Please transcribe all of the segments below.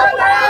फाशी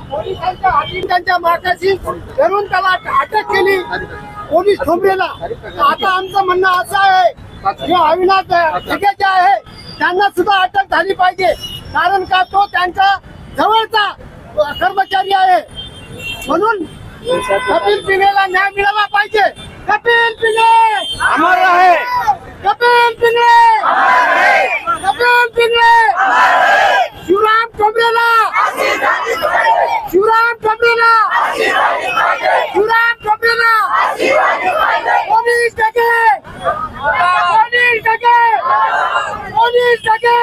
पोलिसांच्या फाशी त्यांच्या मार्गाशी धरून त्याला अटक केली. पोलीस थोंबलेला. आता आमचं म्हणणं असं आहे जे अविनाश ठिके आहे त्यांना सुद्धा अटक झाली पाहिजे. कारण का तो त्यांचा जवळचा कर्मचारी आहे. म्हणून कपिल पिनेला न्याय मिळाला पाहिजे कपिल पिने अमर आहे कपिल पिने कपिल पिने शिवराम टोंबरेला शिवराम टोंबरेला शिवराम टोंबरेला पोलीस टके पोलीस टके पोलीस टके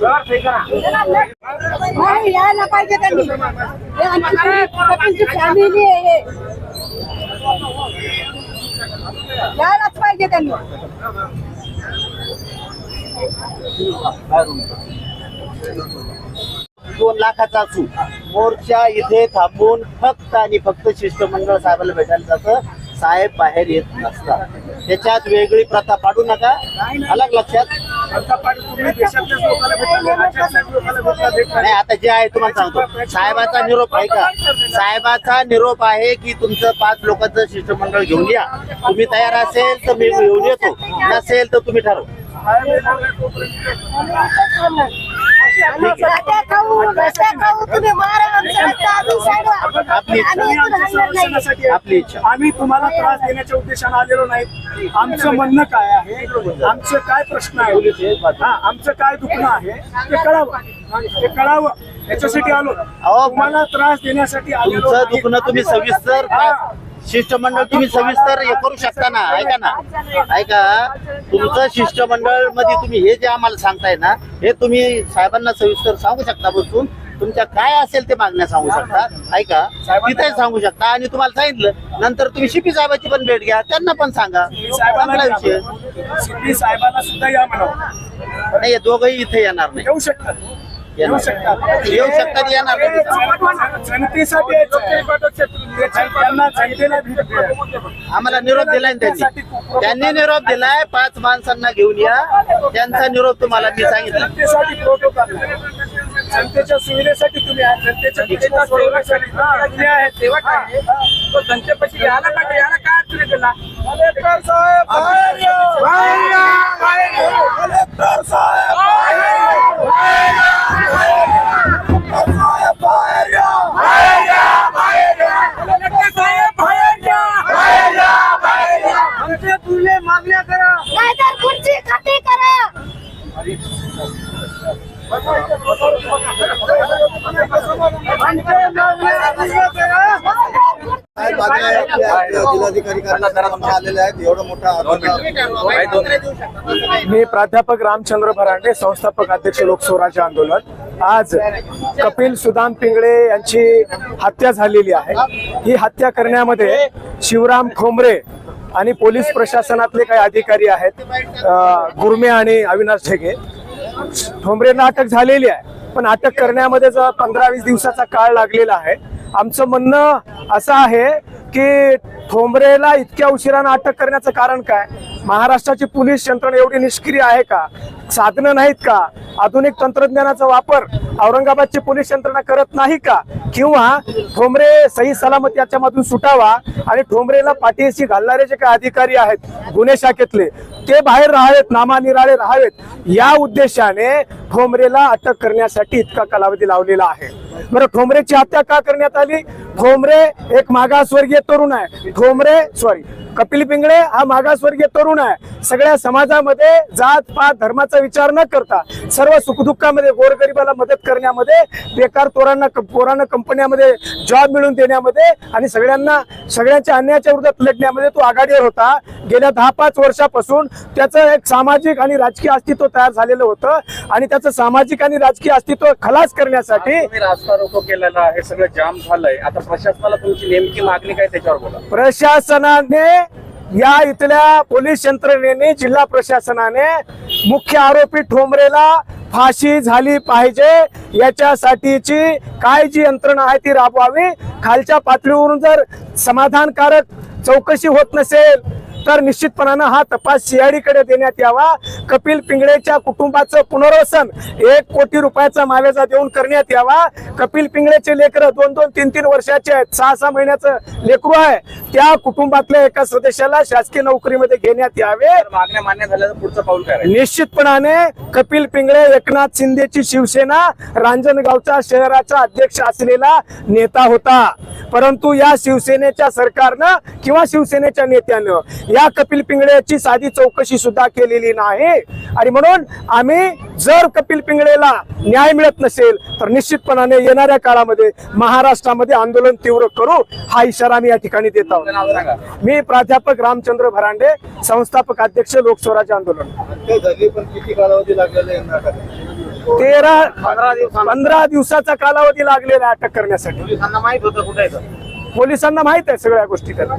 नाही यायला पाहिजे त्यांनी. आमची फॅमिली आहे यायलाच पाहिजे त्यांनी. दोन लाखाचा असू. मोर्चा इथे थांबून फक्त आणि फक्त शिष्टमंडळ साहेबाला भेटायला जातं. साहेब बाहेर येत नसतात. त्याच्यात वेगळी प्रथा पाडू नका. अलग लक्षात. नाही आता जे आहे तुम्हाला सांगतो. साहेबाचा निरोप आहे का? साहेबाचा निरोप आहे की तुमचं पाच लोकांचं शिष्टमंडळ घेऊन या. तुम्ही तयार असेल तर मी घेऊन येतो. नसेल तर तुम्ही ठरवा. आपली इच्छा. आम्ही तुम्हाला त्रास देण्याच्या उद्देशाने आलेलो नाही. आमचं म्हणणं काय आहे? आमचं काय प्रश्न आहे? हा आमचं काय दुखणं आहे? ते कळावं. ते कळावं. याच्यासाठी आलो. तुम्हाला त्रास देण्यासाठी आलेलो नाही. दुखणं तुम्ही सविस्तर. शिष्टमंडळ तुम्ही सविस्तर हे करू शकता ना? ऐका ना. ऐका तुमचं शिष्टमंडळमध्ये तुम्ही हे जे आम्हाला सांगताय ना हे तुम्ही साहेबांना सविस्तर सांगू शकता बसून. तुमच्या काय असेल ते मागण्या सांगू शकता. ऐका तिथे सांगू शकता. आणि तुम्हाला सांगितलं नंतर तुम्ही शिपी साहेबाची पण भेट घ्या. त्यांना पण सांगा. चांगला विषय. सिद्धी साहेबांना सुद्धा या म्हणावं नाही दोघंही इथे येणार नाही. येऊ शकतात. येऊ. शकतात येऊ शकतात येणार नाही. जनतेसाठी त्यांना जनतेला भेट द्या. आम्हाला निरोप दिलाय ना त्यांनी. त्यांनी निरोप दिलाय. पाच माणसांना घेऊन या. त्यांचा निरोप तुम्हाला मी सांगितलं. जनतेच्या सुविधेसाठी तुम्ही जनतेच्या तुम्ही सेवक आहे तो जनतेपाशी का यायला काय अडचण कलेक्टर साहेब! कलेक्टर साहेब बाहेर या! बाहेर या! कलेक्टर साहेब बाहेर या! बाहेर या! बाहेर या! कलेक्टर साहेब बाहेर या! बाहेर या! बाहेर या! आमचे तुले मागण्या करा नाहीतर खुर्ची खाती करा साहेब, माझे आपले जिल्हाधिकारी कार्यालयात आलेले आहेत एवढं मोठा मी प्राध्यापक रामचंद्र भरांडे संस्थापक अध्यक्ष लोकस्वराज्य आंदोलन. आज कपिल सुदाम पिंगळे यांची हत्या झालेली आहे. ही हत्या करण्यामध्ये शिवराम खोमरे आणि पोलीस प्रशासनातले काही अधिकारी आहेत गुरमे आणि अविनाश ढेगे. ठोंबरेंना अटक झालेली आहे पण अटक करण्यामध्ये जर पंधरा वीस दिवसाचा काळ लागलेला आहे. आमचं म्हणणं असं आहे की ठोंबरेला इतक्या उशिरानं अटक करण्याचं कारण काय? महाराष्ट्राची पोलीस यंत्रणा एवढी निष्क्रिय आहे का? साधनं नाहीत का? आधुनिक तंत्रज्ञानाचा वापर औरंगाबादची पोलीस यंत्रणा करत नाही का? किंवा ठोंबरे सही सलामत याच्यामधून सुटावा आणि ठोंबरेला पाठीशी घालणारे जे काही अधिकारी आहेत गुन्हे शाखेतले ते बाहेर राहावेत नामानिराळे राहावेत. या उद्देशाने ठोंबरेला अटक करण्यासाठी इतका कालावधी लावलेला आहे. बरं ठोंबरेची हत्या का करण्यात आली? ठोंबरे एक मागासवर्गीय तरुण आहे. ठोंबरे सॉरी कपिल पिंगळे हा मागासवर्गीय तरुण आहे. सगळ्या समाजामध्ये जात पात धर्माचा विचार न करता सर्व सुखदुःखामध्ये गोरगरिबाला मदत करण्यामध्ये बेकार पोरांना पोरांना कंपन्यामध्ये जॉब मिळवून देण्यामध्ये आणि सगळ्यांना सगळ्यांच्या अन्यायाच्या विरोधात लढण्यामध्ये तो आघाडीवर होता. गेल्या दहा पाच वर्षापासून त्याचं एक सामाजिक आणि राजकीय अस्तित्व तयार झालेलं होतं आणि त्याचं सामाजिक आणि राजकीय अस्तित्व खलास करण्यासाठी रास्ता रोको केलेला आहे सगळं जाम झालंय. आता प्रशासनाला तुमची नेमकी मागणी काय त्याच्यावर बोला. प्रशासनाने या इथल्या पोलीस यंत्रणेने जिल्हा प्रशासनाने मुख्य आरोपी ठोंबरेला फाशी झाली पाहिजे. याच्यासाठीची काय जी यंत्रणा आहे ती राबवावी. खालच्या पातळीवरून जर समाधानकारक चौकशी होत नसेल तर निश्चितपणानं हा तपास सीआयडी कडे देण्यात यावा. कपिल पिंगळेच्या कुटुंबाचं पुनर्वसन एक कोटी रुपयाचा मावेजा देऊन करण्यात यावा. कपिल पिंगळेचे लेकर दोन दोन तीन तीन वर्षाचे आहेत. सहा सहा महिन्याचं लेकरू आहे. त्या कुटुंबातल्या एका सदस्याला शासकीय नोकरीमध्ये घेण्यात यावे. मागण्या मान्य झाल्याचं पुढचं पाऊल काय? निश्चितपणाने कपिल पिंगळे एकनाथ शिंदेची शिवसेना रांजणगावचा शहराचा अध्यक्ष असलेला नेता होता. परंतु या शिवसेनेच्या सरकारनं किंवा शिवसेनेच्या नेत्यानं या कपिल पिंगळेची साधी चौकशी सुद्धा केलेली नाही. आणि म्हणून आम्ही जर कपिल पिंगळेला न्याय मिळत नसेल तर निश्चितपणाने येणाऱ्या काळामध्ये महाराष्ट्रामध्ये आंदोलन तीव्र करू हा इशारा मी या ठिकाणी देत आहोत. मी प्राध्यापक रामचंद्र भरांडे संस्थापक अध्यक्ष लोकस्वराज्य आंदोलन. हत्या झाली पण किती कालावधी लागलेला आहे यांना अटक? तेरा पंधरा दिवसाचा कालावधी लागलेला अटक करण्यासाठी. पोलिसांना माहीत होतं कुठे आहे तर. पोलिसांना माहीत आहे सगळ्या गोष्टी त्याला.